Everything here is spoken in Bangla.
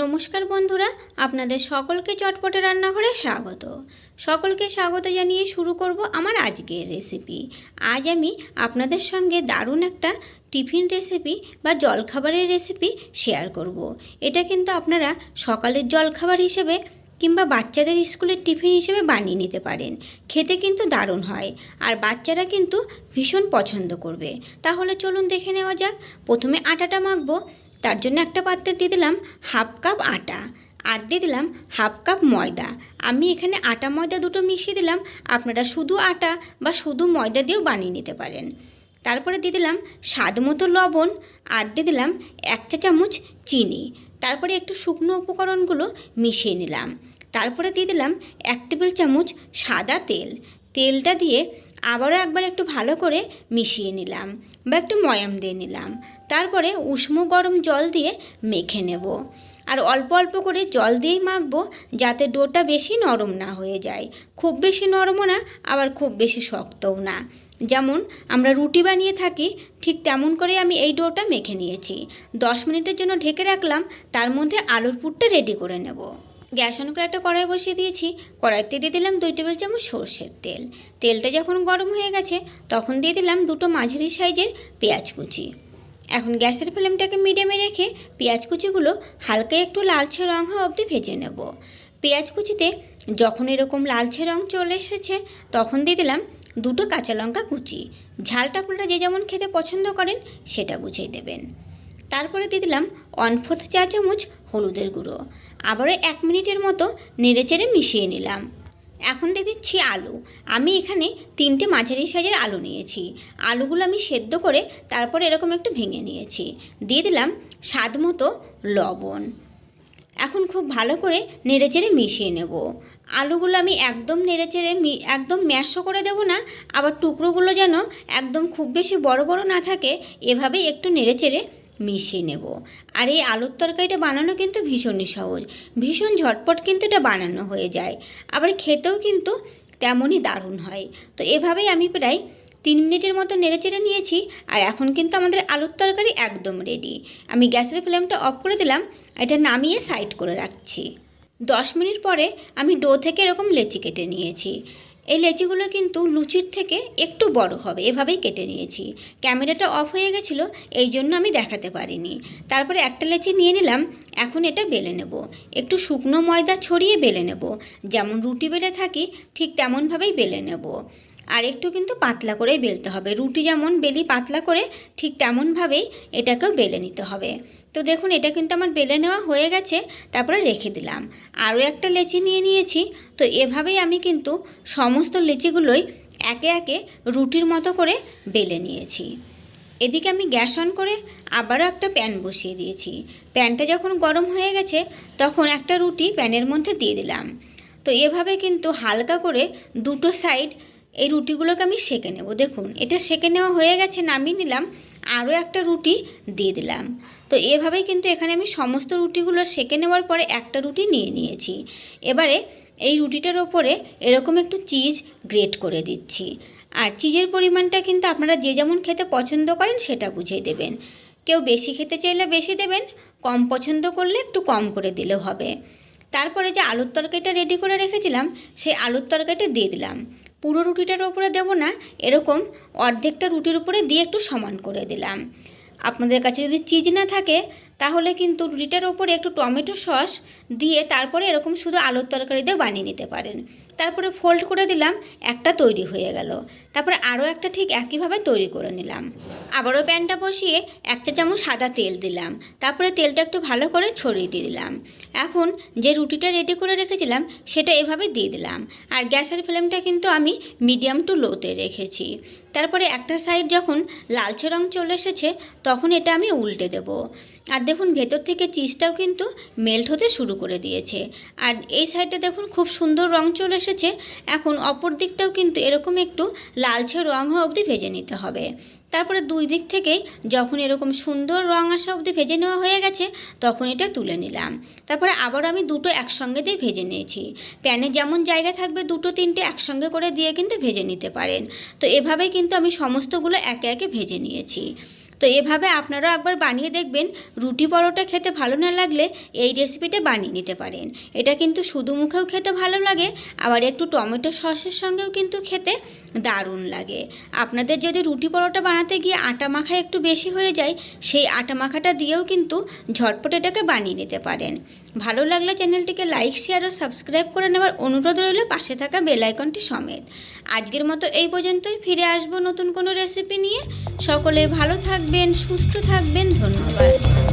নমস্কার বন্ধুরা, আপনাদের সকলকে চটপটে রান্নাঘরে স্বাগত। সকলকে স্বাগত জানিয়ে শুরু করব আমার আজকের রেসিপি আজ আমি আপনাদের সঙ্গে দারুণ একটা টিফিন রেসিপি বা জলখাবারের রেসিপি শেয়ার করব। এটা কিন্তু আপনারা সকালের জলখাবার হিসেবে কিংবা বাচ্চাদের স্কুলের টিফিন হিসেবে বানিয়ে নিতে পারেন। খেতে কিন্তু দারুণ হয় আর বাচ্চারা কিন্তু ভীষণ পছন্দ করবে। তাহলে চলুন দেখে নেওয়া যাক। প্রথমে আটাটা মাখবো। তার জন্য একটা পাত্রে দিয়ে দিলাম হাফ কাপ আটা আর দিয়ে দিলাম হাফ কাপ ময়দা। আমি এখানে আটা ময়দা দুটো মিশিয়ে দিলাম, আপনারা শুধু আটা বা শুধু ময়দা দিয়েও বানিয়ে নিতে পারেন। তারপরে দিয়ে দিলাম স্বাদ মতো লবণ আর দিয়ে দিলাম এক চা চামচ চিনি। তারপরে একটু শুকনো উপকরণগুলো মিশিয়ে নিলাম। তারপরে দিয়ে দিলাম এক টেবিল চামচ সাদা তেল। তেলটা দিয়ে আবারও একবার একটু ভালো করে মিশিয়ে নিলাম বা একটু ময়াম দিয়ে নিলাম। তারপরে উষ্ণ গরম জল দিয়ে মেখে নেব। আর অল্প অল্প করে জল দিয়েই মাখবো যাতে ডোটা বেশি নরম না হয়ে যায়। খুব বেশি নরমও না, আবার খুব বেশি শক্তও না। যেমন আমরা রুটি বানিয়ে থাকি, ঠিক তেমন করে আমি এই ডোটা মেখে নিয়েছি। দশ মিনিটের জন্য ঢেকে রাখলাম, তার মধ্যে আলুর পুরটা রেডি করে নেব। গ্যাস অন করে একটা কড়াই বসিয়ে দিয়েছি। কড়াইতে দিয়ে দিলাম দুই টেবিল চামচ সর্ষের তেল। তেলটা যখন গরম হয়ে গেছে, তখন দিয়ে দিলাম দুটো মাঝারি সাইজের পেঁয়াজ কুচি। এখন গ্যাসের ফ্লেমটাকে মিডিয়ামে রেখে পেঁয়াজ কুচিগুলো হালকা একটু লালচে রং হওয়া অবধি ভেজে নেব। পেঁয়াজ কুচিতে যখন এরকম লালচে রং চলে এসেছে, তখন দিয়ে দিলাম দুটো কাঁচা লঙ্কা কুচি। ঝালটা আপনারা যে যেমন খেতে পছন্দ করেন, সেটা বুঝিয়ে দেবেন। তারপরে দিয়ে দিলাম ওয়ান ফোর্থ চা চামচ হলুদের গুঁড়ো। আবারও এক মিনিটের মতো নেড়ে চেড়ে মিশিয়ে নিলাম। এখন দিয়ে দিচ্ছি আলু। আমি এখানে তিনটে মাঝারি সাইজের আলু নিয়েছি। আলুগুলো আমি সেদ্ধ করে তারপর এরকম একটু ভেঙে নিয়েছি। দিয়ে দিলাম স্বাদ মতো লবণ। এখন খুব ভালো করে নেড়েচেড়ে মিশিয়ে নেব। আলুগুলো আমি একদম নেড়েচেড়ে মি, একদম ম্যাশও করে দেবো না, আবার টুকরোগুলো যেন একদম খুব বেশি বড় বড় না থাকে, এভাবেই একটু নেড়েচেড়ে মিশিয়ে নেব। আর এই আলুর তরকারিটা বানানো কিন্তু ভীষণই সহজ, ভীষণ ঝটপট কিন্তু এটা বানানো হয়ে যায়, আবার খেতেও কিন্তু তেমনই দারুণ হয়। তো এভাবেই আমি প্রায় তিন মিনিটের মতো নেড়েচেড়ে নিয়েছি, আর এখন কিন্তু আমাদের আলুর তরকারি একদম রেডি আমি গ্যাসের ফ্লেমটা অফ করে দিলাম এটা নামিয়ে সাইড করে রাখছি। দশ মিনিট পরে আমি ডো থেকে এরকম লেচি কেটে নিয়েছি। এই লেচিগুলো কিন্তু লুচির থেকে একটু বড় হবে, এভাবেই কেটে নিয়েছি। ক্যামেরাটা অফ হয়ে গেছিল, এই জন্য আমি দেখাতে পারিনি। তারপরে একটা লেচি নিয়ে নিলাম, এখন এটা বেলে নেব। একটু শুকনো ময়দা ছড়িয়ে বেলে নেব, যেমন রুটি বেলে থাকি, ঠিক তেমনভাবেই বেলে নেব। আর একটু কিন্তু পাতলা করেই বেলতে হবে। রুটি যেমন বেলি পাতলা করে, ঠিক তেমনভাবেই এটাকেও বেলে নিতে হবে। তো দেখুন, এটা কিন্তু আমার বেলে নেওয়া হয়ে গেছে, তারপরে রেখে দিলাম। আরও একটা লেচি নিয়ে নিয়েছি। তো এভাবেই আমি কিন্তু সমস্ত লেচিগুলোই একে একে রুটির মতো করে বেলে নিয়েছি। এদিকে আমি গ্যাস অন করে আবারও একটা প্যান বসিয়ে দিয়েছি। প্যানটা যখন গরম হয়ে গেছে, তখন একটা রুটি প্যানের মধ্যে দিয়ে দিলাম। তো এভাবে কিন্তু হালকা করে দুটো সাইড এই রুটিগুলোকে আমি সেঁকে নেব। দেখুন, এটা সেঁকে নেওয়া হয়ে গেছে, নামিয়ে নিলাম, আরও একটা রুটি দিয়ে দিলাম। তো এভাবেই কিন্তু এখানে আমি সমস্ত রুটিগুলো সেঁকে নেওয়ার পরে একটা রুটি নিয়ে নিয়েছি। এবারে এই রুটিটার ওপরে এরকম একটু চিজ গ্রেট করে দিচ্ছি। আর চিজের পরিমাণটা কিন্তু আপনারা যে যেমন খেতে পছন্দ করেন সেটা বুঝিয়ে দেবেন। কেউ বেশি খেতে চাইলে বেশি দেবেন, কম পছন্দ করলে একটু কম করে দিলেও হবে। তারপরে যে আলুর তরকারিটা রেডি করে রেখেছিলাম, সেই আলুর তরকারিটা দিয়ে দিলাম। পুরো রুটিটার ওপরে দেবো না, এরকম অর্ধেকটা রুটির উপরে দিয়ে একটু সমান করে দিলাম। আপনাদের কাছে যদি চিজ না থাকে তাহলে কিন্তু রুটিটার ওপরে একটু টমেটো সস দিয়ে তারপরে এরকম শুধু আলুর তরকারি দিয়ে বানিয়ে নিতে পারেন। তারপরে ফোল্ড করে দিলাম, একটা তৈরি হয়ে গেল। তারপরে আরও একটা ঠিক একইভাবে তৈরি করে নিলাম। আবারও প্যানটা বসিয়ে এক চা চামচ সাদা তেল দিলাম। তারপরে তেলটা একটু ভালো করে ছড়িয়ে দিয়ে দিলাম। এখন যে রুটিটা রেডি করে রেখেছিলাম, সেটা এভাবে দিয়ে দিলাম। আর গ্যাসের ফ্লেমটা কিন্তু আমি মিডিয়াম টু লোতে রেখেছি। তারপরে একটা সাইড যখন লালচে রং চলে এসেছে, তখন এটা আমি উল্টে দেব। আর দেখুন, ভেতর থেকে চিজটাও কিন্তু মেল্ট হতে শুরু করে দিয়েছে। আর এই সাইডটা দেখুন, খুব সুন্দর রং চলে এসেছে। এখন অপর দিকটাও কিন্তু এরকম একটু লালচে রং হওয়া অবধি ভেজে নিতে হবে। তারপরে দুই দিক থেকে যখন এরকম সুন্দর রং আসা অবধি ভেজে নেওয়া হয়ে গেছে, তখন এটা তুলে নিলাম। তারপরে আবার আমি দুটো একসঙ্গে দিয়ে ভেজে নিয়েছি। প্যানে যেমন জায়গা থাকবে, দুটো তিনটে একসঙ্গে করে দিয়ে কিন্তু ভেজে নিতে পারেন। তো এভাবে কিন্তু আমি সমস্তগুলো একে একে ভেজে নিয়েছি। তো এভাবে আপনারাও একবার বানিয়ে দেখবেন। রুটি পরোটা খেতে ভালো না লাগলে এই রেসিপিটা বানিয়ে নিতে পারেন। এটা কিন্তু শুধু মুখেও খেতে ভালো লাগে, আবার একটু টমেটো সসের সঙ্গেও কিন্তু খেতে দারুণ লাগে। আপনাদের যদি রুটি পরোটা বানাতে গিয়ে আটা মাখা একটু বেশি হয়ে যায়, সেই আটা মাখাটা দিয়েও কিন্তু ঝটপট এটাকে বানিয়ে নিতে পারেন। ভালো লাগলে চ্যানেলটিকে লাইক, শেয়ার ও সাবস্ক্রাইব করে নেওয়ার অনুরোধ রইল পাশে থাকা বেল আইকনটি সমেত। আজকের মতো এই পর্যন্তই, ফিরে আসব নতুন কোনো রেসিপি নিয়ে। সকলে ভালো থাকবেন, সুস্থ থাকবেন, ধন্যবাদ।